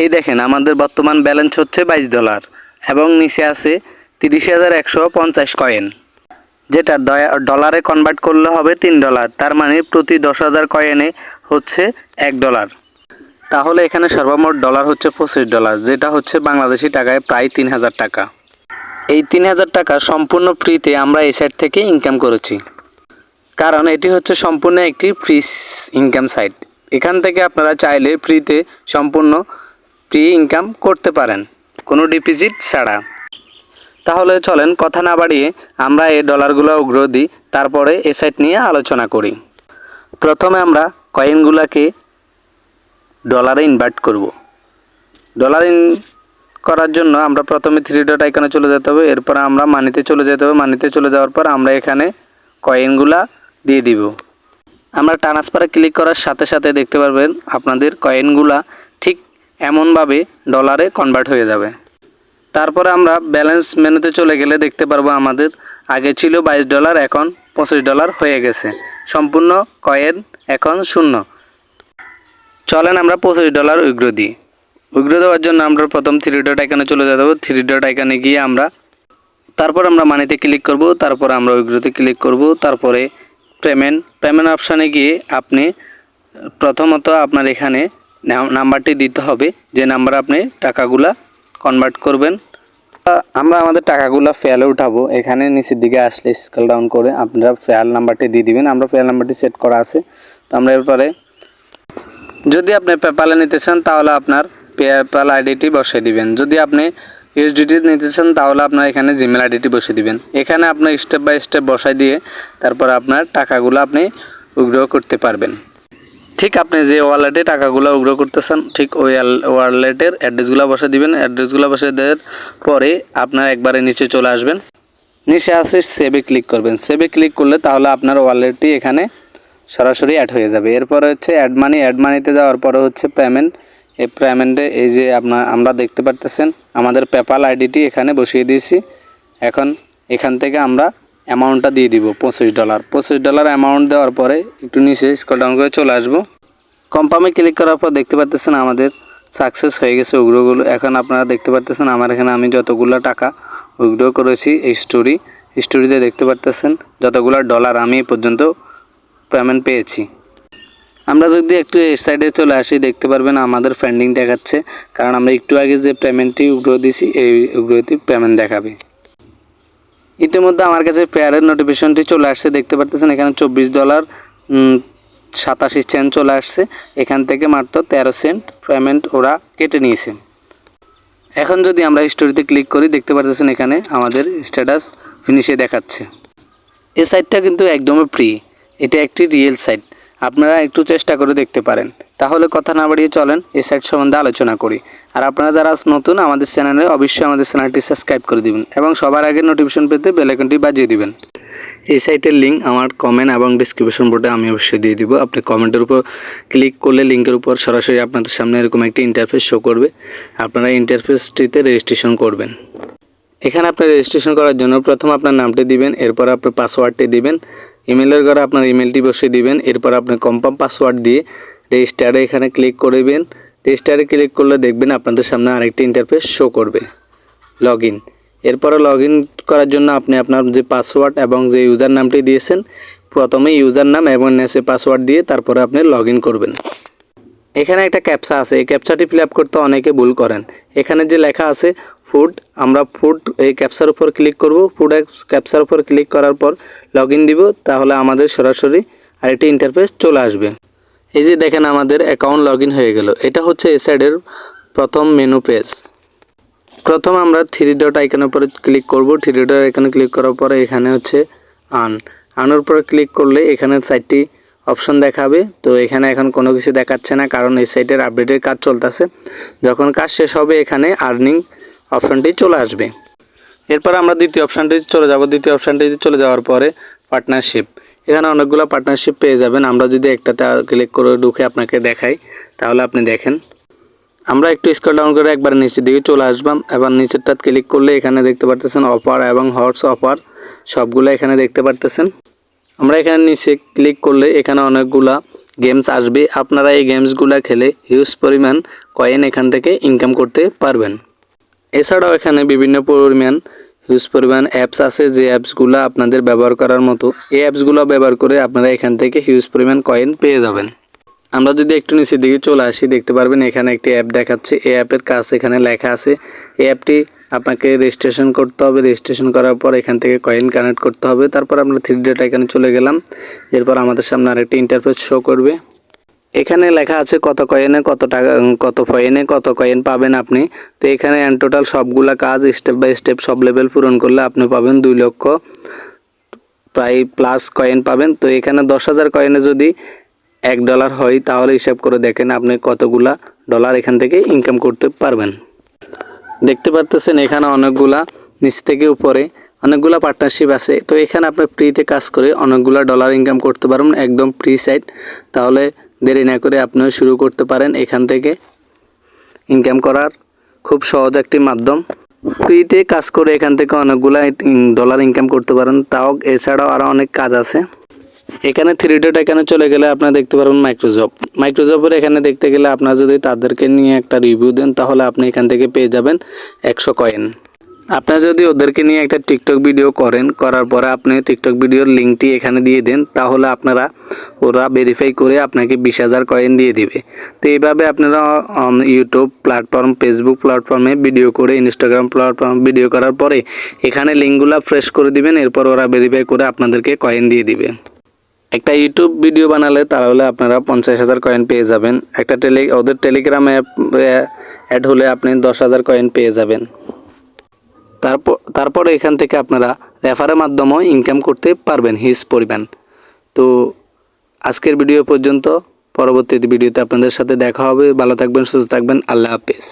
এই দেখেন, আমাদের বর্তমান ব্যালেন্স হচ্ছে বাইশ ডলার এবং নিচে আছে তিরিশ হাজার একশো পঞ্চাশ কয়েন যেটা ডলারে কনভার্ট করলে হবে তিন ডলার তার মানে প্রতি দশ হাজার কয়েনে হচ্ছে এক ডলার তাহলে এখানে সর্বমোট ডলার হচ্ছে পঁচিশ ডলার যেটা হচ্ছে বাংলাদেশি টাকায় প্রায় তিন হাজার টাকা। এই তিন হাজার টাকা সম্পূর্ণ ফ্রিতে আমরা এই সাইট থেকে ইনকাম করেছি। কারণ এটি হচ্ছে সম্পূর্ণ একটি ফ্রি ইনকাম সাইট এখান থেকে আপনারা চাইলে ফ্রিতে সম্পূর্ণ ফ্রি ইনকাম করতে পারেন, কোনো ডিপোজিট ছাড়া। তাহলে চলেন কথা না বাড়িয়ে আমরা এই ডলারগুলো উগ্র দিই, তারপরে এ সাইট নিয়ে আলোচনা করি। প্রথমে আমরা কয়েনগুলোকে ডলারে ইনভার্ট করব। ডলার ইন করার জন্য আমরা প্রথমে থ্রি ডট আইকনে চলে যেতে হবে, এরপর আমরা মানিতে চলে যেতে হবে মানিতে চলে যাওয়ার পর আমরা এখানে কয়েনগুলা দিয়ে দিব। আমরা ট্রান্সফারে ক্লিক করার সাথে সাথে দেখতে পারবেন আপনাদের কয়েনগুলা এমনভাবে ডলারে কনভার্ট হয়ে যাবে। তারপরে আমরা ব্যালেন্স মেনুতে চলে গেলে দেখতে পারব আমাদের আগে ছিল বাইশ ডলার এখন পঁচিশ ডলার হয়ে গেছে। সম্পূর্ণ কয়েন এখন শূন্য। চলেন আমরা পঁচিশ ডলার উইগ্র দিই। উইগ্র দেওয়ার জন্য আমরা প্রথম থ্রি ডট আইকনে চলে যেতে হবে থ্রি ডট আইকনে গিয়ে আমরা তারপর আমরা মানিতে ক্লিক করব, তারপর আমরা উইগ্রোতে ক্লিক করব, তারপরে পেমেন্ট পেমেন্ট অপশানে গিয়ে আপনি প্রথমত আপনার এখানে নাম্বারটি দিতে হবে, যে নাম্বার আপনি টাকাগুলা কনভার্ট করবেন। আমরা আমাদের টাকাগুলো ফেয়ালে উঠাবো। এখানে নিচের দিকে আসলে স্কেল ডাউন করে আপনারা ফেয়াল নাম্বারটি দিয়ে দিবেন। আমরা ফেয়াল নাম্বারটি সেট করা আছে। তো আমরা এরপরে, যদি আপনি পেপালে নিতে চান, তাহলে আপনার পেপ্যাল আইডিটি বসিয়ে দিবেন। যদি আপনি ইউএসডিটি নিতে চান, তাহলে আপনার এখানে জিমেল আইডিটি বসিয়ে দিবেন। এখানে আপনার স্টেপ বাই স্টেপ বসাই দিয়ে তারপর আপনার টাকাগুলো আপনি উগ্র করতে পারবেন। ঠিক আপনি যে ওয়ালেটে টাকাগুলো উগ্র করতেছেন, ঠিক ওই ওয়ালেটের অ্যাড্রেসগুলো বসে দিবেন। অ্যাড্রেসগুলো বসে দেওয়ার পরে আপনার একবারে নিচে চলে আসবেন। নিচে আসে সেভে ক্লিক করবেন। সেভে ক্লিক করলে তাহলে আপনার ওয়ালেটটি এখানে সরাসরি অ্যাড হয়ে যাবে। এরপরে হচ্ছে অ্যাড মানি অ্যাড মানিতে যাওয়ার পরে হচ্ছে পেমেন্ট এই পেমেন্টে এই যে আপনার, আমরা দেখতে পারতেছেন, আমাদের পেপাল আইডিটি এখানে বসিয়ে দিয়েছি। এখন এখান থেকে আমরা অ্যামাউন্টটা দিয়ে দিব, পঁচিশ ডলার পঁচিশ ডলার অ্যামাউন্ট দেওয়ার পরে একটু নিচে স্কল ডাউন করে চলে আসব। কম্পামে ক্লিক করার পর দেখতে পারতেছেন আমাদের সাকসেস হয়ে গেছে উগ্রগুলো। এখন আপনারা দেখতে পারতেছেন আমার এখানে আমি যতগুলো টাকা উগ্র করেছি এই স্টোরি স্টোরিতে দেখতে পারতেছেন যতগুলো ডলার আমি পর্যন্ত পেমেন্ট পেয়েছি। আমরা যদি একটু এই সাইডে চলে আসি, দেখতে পারবেন আমাদের ফ্রেন্ডিং দেখাচ্ছে। কারণ আমরা একটু আগে যে পেমেন্টটি উগ্র দিছি, এই উগ্রটি পেমেন্ট দেখাবে। ইতিমধ্যে আমার কাছে পেয়ারের নোটিফিকেশনটি চলে আসছে, দেখতে পারতেছেন এখানে চব্বিশ ডলার সাতাশি সেন্ট চলে আসছে। এখান থেকে মাত্র তেরো সেন্ট পেমেন্ট ওরা কেটে নিয়েছে। এখন যদি আমরা স্টোরিতে ক্লিক করি, দেখতে পারতেছেন এখানে আমাদের স্ট্যাটাস ফিনিশে দেখাচ্ছে। এই সাইটটা কিন্তু একদমই ফ্রি এটা একটি রিয়েল সাইট আপনারা একটু চেষ্টা করে দেখতে পারেন। তাহলে কথা না বাড়িয়ে চলেন, এই সাইট সম্বন্ধে আলোচনা করি। আর আপনারা যারা নতুন, আমাদের চ্যানেলে অবশ্যই আমাদের চ্যানেলটি সাবস্ক্রাইব করে দিবেন এবং সবার আগে নোটিফিকেশন পেতে বেলাইকনটি বাজিয়ে দিবেন। এই সাইটের লিঙ্ক আমার কমেন্ট এবং ডিসক্রিপশন বোর্ডে আমি অবশ্যই দিয়ে দিব। আপনি কমেন্টের উপর ক্লিক করলে লিঙ্কের উপর সরাসরি আপনাদের সামনে এরকম একটি ইন্টারফেস শো করবে। আপনারা ইন্টারফেসটিতে রেজিস্ট্রেশন করবেন। এখানে আপনি রেজিস্ট্রেশন করার জন্য প্রথম আপনার নামটি দিবেন, এরপর আপনার পাসওয়ার্ডটি দিবেন ইমেলের ঘরে আপনার ইমেলটি বসিয়ে দিবেন, এরপর আপনি কম্পাম পাসওয়ার্ড দিয়ে রেজিস্টারে এখানে ক্লিক করবেন রেজিস্টারে ক্লিক করলে দেখবেন আপনাদের সামনে আরেকটি ইন্টারফেস শো করবে। লগ ইন এরপরে লগ ইন করার জন্য আপনি আপনার যে পাসওয়ার্ড এবং যে ইউজার নামটি দিয়েছেন, প্রথমে ইউজার নাম এবং নেসে পাসওয়ার্ড দিয়ে তারপরে আপনি লগ করবেন। এখানে একটা ক্যাপচা আছে। এই ক্যাপচাটি ফিল আপ করতে অনেকে ভুল করেন। এখানে যে লেখা আছে ফুড আমরা ফুড এই ক্যাপচার উপর ক্লিক করব। ফুড ক্যাপচার উপর ক্লিক করার পর লগ দিব। তাহলে আমাদের সরাসরি আরেকটি ইন্টারফেস চলে আসবে। এই যে দেখেন আমাদের অ্যাকাউন্ট লগ হয়ে গেল। এটা হচ্ছে এই সাইডের প্রথম মেনু পেজ প্রথম আমরা থ্রি ডট আইকনের উপরে ক্লিক করব। থ্রি ডট আইকনে ক্লিক করার পরে এখানে হচ্ছে আন আনার উপরে ক্লিক করলে এখানে সাইটটি অপশন দেখাবে। তো এখানে এখন কোনো কিছু দেখাচ্ছে না, কারণ এই সাইটের আপডেটের কাজ চলতেছে। যখন কাজ শেষ হবে, এখানে আর্নিং অপশানটি চলে আসবে। এরপর আমরা দ্বিতীয় অপশানটি চলে যাব। দ্বিতীয় অপশানটি চলে যাওয়ার পরে পার্টনারশিপ এখানে অনেকগুলো পার্টনারশিপ পেয়ে যাবেন। আমরা যদি একটাতে ক্লিক করে ঢুকে আপনাকে দেখাই, তাহলে আপনি দেখেন। আমরা একটু স্ক্রল ডাউন করে একবার নিচের দিকে চলে আসবাম। এবার নিচেরটা ক্লিক করলে এখানে দেখতে পারতেছেন অফার এবং হটস অফার সবগুলো এখানে দেখতে পারতেছেন। আমরা এখানে নিচে ক্লিক করলে এখানে অনেকগুলা গেমস আসবে। আপনারা এই গেমসগুলো খেলে হিউজ পরিমাণ কয়েন এখান থেকে ইনকাম করতে পারবেন। এছাড়াও এখানে বিভিন্ন পরিমাণ হিউজ পরিমাণ অ্যাপস আছে যে অ্যাপসগুলো আপনাদের ব্যবহার করার মতো। এই অ্যাপসগুলো ব্যবহার করে আপনারা এখান থেকে হিউজ পরিমাণ কয়েন পেয়ে যাবেন। আমরা যদি একটু নিচের দিকে চলে আসি, দেখতে পারবেন এখানে একটি অ্যাপ দেখাচ্ছে। এই অ্যাপের কাজ এখানে লেখা আছে। এই অ্যাপটি আপনাকে রেজিস্ট্রেশন করতে হবে। রেজিস্ট্রেশন করার পর এখান থেকে কয়েন কানেক্ট করতে হবে। তারপর আমরা থ্রি ডেটা এখানে চলে গেলাম। এরপর আমাদের সামনে আরেকটি ইন্টারফেস শো করবে। এখানে লেখা আছে কত কয়েনে কত টাকা কত কয়েনে কত কয়েন পাবেন আপনি। তো এখানে অ্যান্ড টোটাল সবগুলা কাজ স্টেপ বাই স্টেপ সব লেভেল পূরণ করলে আপনি পাবেন দুই লক্ষ প্রায় প্লাস কয়েন পাবেন। তো এখানে দশ হাজার কয়েনে যদি এক ডলার হয়, তাহলে হিসাব করে দেখেন আপনি কতগুলা ডলার এখান থেকে ইনকাম করতে পারবেন। দেখতে পারতেছেন এখানে অনেকগুলা নিচ থেকে উপরে অনেকগুলা পার্টনারশিপ আছে। তো এখানে আপনি ফ্রিতে কাজ করে অনেকগুলা ডলার ইনকাম করতে পারবেন, একদম ফ্রি সাইট তাহলে দেরি না করে আপনিও শুরু করতে পারেন এখান থেকে। ইনকাম করার খুব সহজ একটি মাধ্যম। ফ্রিতে কাজ করে এখান থেকে অনেকগুলা ডলার ইনকাম করতে পারেন। তাও এছাড়াও আরও অনেক কাজ আছে। এখানে থ্রি ডট এখানে চলে গেলে আপনারা দেখতে পারবেন মাইক্রোজব মাইক্রোজবের এখানে দেখতে গেলে আপনারা যদি তাদেরকে নিয়ে একটা রিভিউ দেন, তাহলে আপনি এখান থেকে পেয়ে যাবেন একশো কয়েন আপনারা যদি ওদেরকে নিয়ে একটা টিকটক ভিডিও করেন, করার পরে আপনি টিকটক ভিডিওর লিঙ্কটি এখানে দিয়ে দেন, তাহলে আপনারা ওরা ভেরিফাই করে আপনাকে বিশ হাজার কয়েন দিয়ে দিবে। তো এইভাবে আপনারা ইউটিউব প্ল্যাটফর্ম ফেসবুক প্ল্যাটফর্মে ভিডিও করে ইনস্টাগ্রাম প্ল্যাটফর্ম ভিডিও করার পরে এখানে লিঙ্কগুলো ফ্রেশ করে দিবেন, এরপর ওরা ভেরিফাই করে আপনাদেরকে কয়েন দিয়ে দিবে। একটা ইউটিউব ভিডিও বানালে তাহলে আপনারা পঞ্চাশ হাজার কয়েন পেয়ে যাবেন। একটা টেলি ওদের টেলিগ্রাম অ্যাপ অ্যাড হলে আপনি দশ হাজার কয়েন পেয়ে যাবেন। তারপর, তারপরে এখান থেকে আপনারা রেফারের মাধ্যমেও ইনকাম করতে পারবেন হিস পরিমাণ। তো আজকের ভিডিও পর্যন্ত, পরবর্তী ভিডিওতে আপনাদের সাথে দেখা হবে। ভালো থাকবেন, সুস্থ থাকবেন। আল্লাহ হাফেজ।